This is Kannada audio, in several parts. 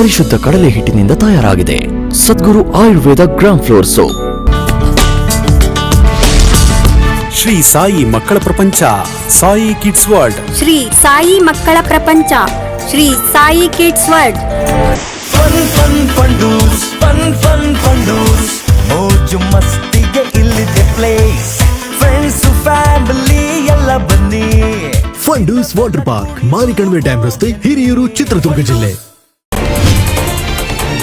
ಪರಿಶುದ್ಧ ಕಡಲೆ ಹಿಟ್ಟಿನಿಂದ ತಯಾರಾಗಿದೆ. Sadguru Ayurveda gram flour soap. Shri Sai ಮಕ್ಕಳ ಪ್ರಪಂಚ ಸಾಯಿ ಕಿಡ್ಸ್ ವರ್ಲ್ಡ್. ಶ್ರೀ ಸಾಯಿ ಮಕ್ಕಳ ಪ್ರಪಂಚ Shri Sai kids world. Fun fun Fundoos fun fun Fundoos. ಮೋಜು ಮಸ್ತಿಗೆ ಇಲ್ಲಿದೆ ಪ್ಲೇಸ್ ಫ್ರೆಂಡ್ಸ್ ಫ್ಯಾಮಿಲಿ ಎಲ್ಲ ಬನ್ನಿ. Fundoos water park Marikanive dam ರಸ್ತೆ ಹಿರಿಯೂರು ಚಿತ್ರದುರ್ಗ ಜಿಲ್ಲೆ.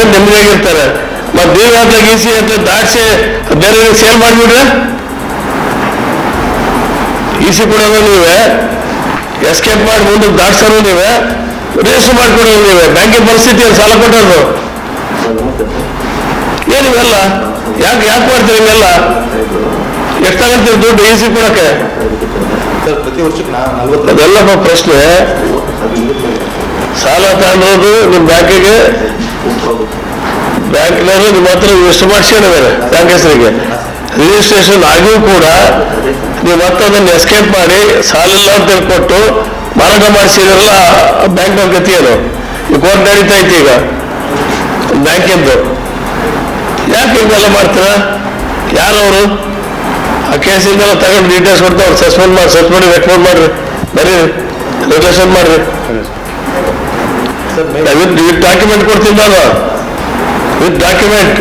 ಹೆಸರಿಗೆ ನೆಮ್ಮದಿಯಾಗಿರ್ತಾರೆ. ಮತ್ತೆ ದೇವ್ರ ಅಂತ ಗೀಸಿ ಅಂತ ದಾಟ್ಸಿ ಬೇರೆ ಸೇಲ್ ಮಾಡ್ಬಿಡ್ರೆ ಈಸಿ ಕೊಡೋದು ನೀವೇ? ಎಸ್ಕೇಪ್ ಮಾಡಿ ಮುಂದೆ ದಾಟ್ಸೋದು ನೀವೇ? ರಿಜಿಸ್ಟರ್ ಮಾಡ್ಕೊಡೋದು ನೀವೇ? ಬ್ಯಾಂಕಿನ ಪರಿಸ್ಥಿತಿ ಸಾಲ ಕೊಟ್ಟೋದು ಏನಿವೆಲ್ಲ ಯಾಕೆ ಯಾಕೆ ಮಾಡ್ತೀರಿ ಹಿಂಗೆಲ್ಲ ಎಷ್ಟಾಗತ್ತೆ ದುಡ್ಡು ಈಸಿ ಕೊಡಕ್ಕೆ? ಪ್ರತಿ ವರ್ಷಕ್ಕೆ ಅದೆಲ್ಲಪ್ಪ ಪ್ರಶ್ನೆ. ಸಾಲ ತಗೊಂಡೋದು ನಿಮ್ಮ ಬ್ಯಾಂಕಿಗೆ ಬ್ಯಾಂಕ್ನವರು ನಿಮ್ಮ ಹತ್ರ ಎಷ್ಟು ಮಾಡಿಸ್ಕೊಂಡಿದ್ದಾರೆ ಬ್ಯಾಂಕ್ ಹೆಸರಿಗೆ. ರಿಜಿಸ್ಟ್ರೇಷನ್ ಆಗಿಯೂ ಕೂಡ ನೀವು ಮತ್ತೆ ಅದನ್ನು ಎಸ್ಕೇಪ್ ಮಾಡಿ ಸಾಲ ಇಲ್ಲ ಅಂತ ಕೊಟ್ಟು ಮಾರಾಟ ಮಾಡಿಸಿದ್ರಲ್ಲ ಬ್ಯಾಂಕ್ನವ್ರ ಗತಿ ಅದು ಈ ಕೋರ್ಟ್ ನಡೀತಾ ಐತಿ ಈಗ. ಬ್ಯಾಂಕಿಂದು ಯಾಕೆ ಹಿಂಗೆಲ್ಲ ಮಾಡ್ತೀರಾ? ಯಾರವರು? ಆ ಕೇಸಿಂದೆಲ್ಲ ತಗೊಂಡು ಡೀಟೇಲ್ಸ್ ಕೊಡ್ತಾ ಅವ್ರು ಸಸ್ಪೆಂಡ್ ಮಾಡಿ ಸಸ್ಪೆಂಡ್ ರೆಕಮೆಂಡ್ ಮಾಡ್ರಿ. ಬರೀ ರೆಗ್ಯುಲೇಷನ್ ಮಾಡ್ರಿ. ಡಾಕ್ಯುಮೆಂಟ್ ಕೊಡ್ತೀನಿ ನಾನು. ವಿತ್ ಡಾಕ್ಯುಮೆಂಟ್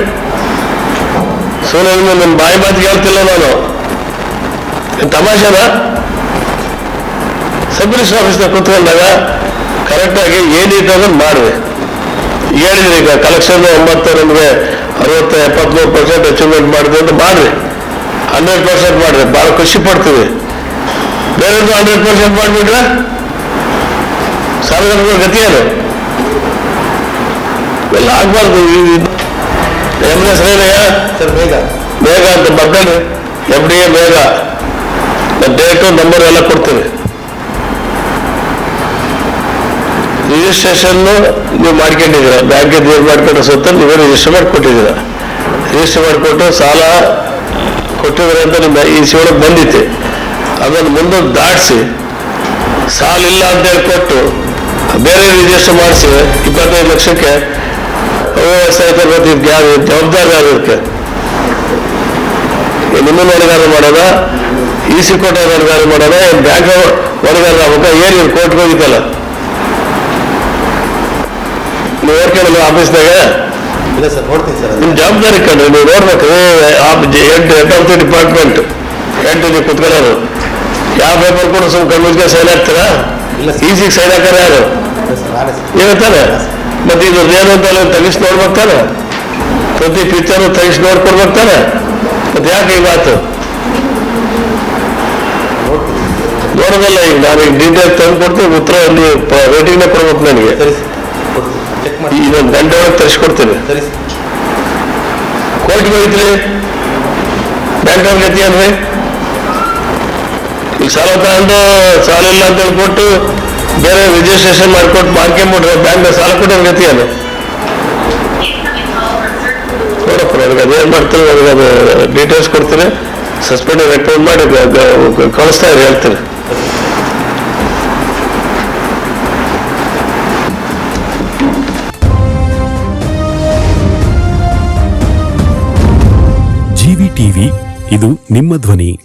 ಸೊ ನನ್ನ ನನ್ನ ಬಾಯಿ ಮಾತಿಗೆ ಹೇಳ್ತಿಲ್ಲ ನಾನು. ತಮಾಷೆನ? ಸಬ್ ರಿಜಿಸ್ಟರ್ ಆಫೀಸ್ನಾಗ ಕೂತ್ಕೊಂಡಾಗ ಕರೆಕ್ಟಾಗಿ ಏನಿದೆ ಅದನ್ನು ಮಾಡಿದೆ. ಹೇಳಿದ್ರಿ ಈಗ ಕಲೆಕ್ಷನ್ ಒಂಬತ್ತು ನಮಗೆ ಅರವತ್ತು, ಎಪ್ಪತ್ಮೂರು ಪರ್ಸೆಂಟ್ ಅಚೀವ್ಮೆಂಟ್ ಮಾಡಿದೆ ಅಂತ ಮಾಡ್ರಿ ಹಂಡ್ರೆಡ್ ಪರ್ಸೆಂಟ್ ಮಾಡ್ರಿ ಭಾಳ ಖುಷಿ ಪಡ್ತೀವಿ. ಬೇರೆ ಹಂಡ್ರೆಡ್ ಪರ್ಸೆಂಟ್ ಮಾಡಿಬಿಟ್ರೆ ಸಾರ್ವಜನಿಕರ ಗತಿ ಏನು? ಎಲ್ಲ ಆಗ್ಬಾರ್ದು. ಎಂ ಎಸ್ ಏನಯ್ಯ ಸರ್ ಬೇಗ. ಬೇಗ ಅಂತ ಬರ್ತಾನೆ ಎಫ್ ಡಿ ಎ ಬೇಗ ಡೇಟು ನಂಬರ್ ಎಲ್ಲ ಕೊಡ್ತೀವಿ. ರಿಜಿಸ್ಟ್ರೇಷನ್ ನೀವು ಮಾಡ್ಕೊಂಡಿದ್ದೀರ? ಬ್ಯಾಂಕಿಗೆ ದೂರ ಮಾಡ್ಕೊಂಡ್ರೆ ಸುತ್ತ ನೀವೇ ರಿಜಿಸ್ಟರ್ ಮಾಡಿಕೊಟ್ಟಿದ್ದೀರ? ರಿಜಿಸ್ಟರ್ ಮಾಡಿಕೊಟ್ಟು ಸಾಲ ಕೊಟ್ಟಿದ್ರೆ ಅಂತ ನಿಮ್ಮ ಈ ಸಿ ಒಳಗೆ ಬಂದಿತ್ತು. ಅದನ್ನು ಮುಂದೆ ದಾಟಿಸಿ ಸಾಲ ಇಲ್ಲ ಅಂತ ಹೇಳಿ ಕೊಟ್ಟು ಬೇರೆ ರಿಜಿಸ್ಟರ್ ಮಾಡಿಸಿ ಇಪ್ಪತ್ತೈದು ಲಕ್ಷಕ್ಕೆ ವ್ಯವಸಾಯ ತರಬೇತಿ ಯಾರು ಜವಾಬ್ದಾರಿ ಯಾರು ಇದಕ್ಕೆ ನಿಮ್ಮನ್ನು ಹೊಣೆಗಾರ ಮಾಡೋದ ಇ ಸಿ ಕೋಟೆ ಹೊಣೆಗಾರ ಮಾಡೋದ ಬ್ಯಾಂಕ್ ಹೊಣೆಗಾರ ಆಗ್ಬೇಕಾ ಏನು ಇವ್ರು ಕೋರ್ಟ್ಗೆ ಹೋಗಿದ್ದಲ್ಲ. ನೀವು ಓದ್ಕೊಳ್ಳಲ್ಲ ಆಫೀಸ್ನಾಗ. ಇಲ್ಲ ಸರ್ ನೋಡ್ತೀನಿ ಸರ್ ನಿಮ್ಮ ಜವಾಬ್ದಾರಿ ಕಂಡ್ರಿ ನೀವು ನೋಡ್ಬೇಕು ಜ- ಎಂಟು ಹೆಡ್ ಆಫ್ ದಿ ಡಿಪಾರ್ಟ್ಮೆಂಟ್ ಎಂಟು ನೀವು ಕುತ್ಕೊಳ್ಳೋರು. ಯಾವ ಪೇಪರ್ ಕೂಡ ಸುಮ್ಮನೆ ಕೈ ಸೈನ್ ಹಾಕ್ತೀರಾ? ಇಲ್ಲ ಸರ್. ಈಸಿಗೆ ಸೈನ್ ಹಾಕಾರ ಯಾರು? ಇಲ್ಲ ಮತ್ತೆ ಇದು ಏನು ಅಂತ ತೆಗಿಸಿ ನೋಡ್ಬೇಕು ತಾನೆ ಪ್ರತಿ ಪಿಕ್ಚರ್ ತೆಗಿಸಿ ನೋಡ್ಕೊಡ್ಬೇಕು ತಾನೆ ಮತ್ತೆ ಯಾಕೆ ಈ ಮಾತು? ನೋಡೋದಲ್ಲ ಈಗ ನಾನು ಈಗ ಡೀಟೇಲ್ ತಂದು ಕೊಡ್ತೀನಿ ಉತ್ತರ ನೀವು ರೇಟಿಂಗ್ನ ಕೊಡ್ಬೇಕು ನನಗೆ. ಇನ್ನೊಂದು ಗಂಟೆ ಒಳಗೆ ತರಿಸ್ಕೊಡ್ತೀನಿ. ಕೋರ್ಟ್ಗೆ ಹೋಗಿದ್ರಿ? ಬ್ಯಾಂಕ್ ಅವ್ರ ಗತಿ ಏನ್ರಿ ಈಗ ಸಾಲ ತಗೊಂಡು ಸಾಲ ಇಲ್ಲ ಅಂತ ಹೇಳ್ಕೊಟ್ಟು ಬೇರೆ ರಿಜಿಸ್ಟ್ರೇಷನ್ ಮಾಡ್ಕೊಟ್ಟು ಮಾಡ್ಕೊಂಬಿಟ್ರೆ ಬ್ಯಾಂಕ್ ಸಾಲ ಕೊಟ್ಟೋರ್ ಗತಿ ಏನು ನೋಡಪ್ಪ, ನನಗೆ ಅದೇನು ಅದು ಡೀಟೇಲ್ಸ್ ಕೊಡ್ತೀನಿ. ಸಸ್ಪೆಂಡ್ ರೆಕಮೆಂಡ್ ಮಾಡಿ ಕಳಿಸ್ತಾ ಇರಿ, ಹೇಳ್ತೀನಿ. ಜಿವಿ ಟಿವಿ, ಇದು ನಿಮ್ಮ ಧ್ವನಿ.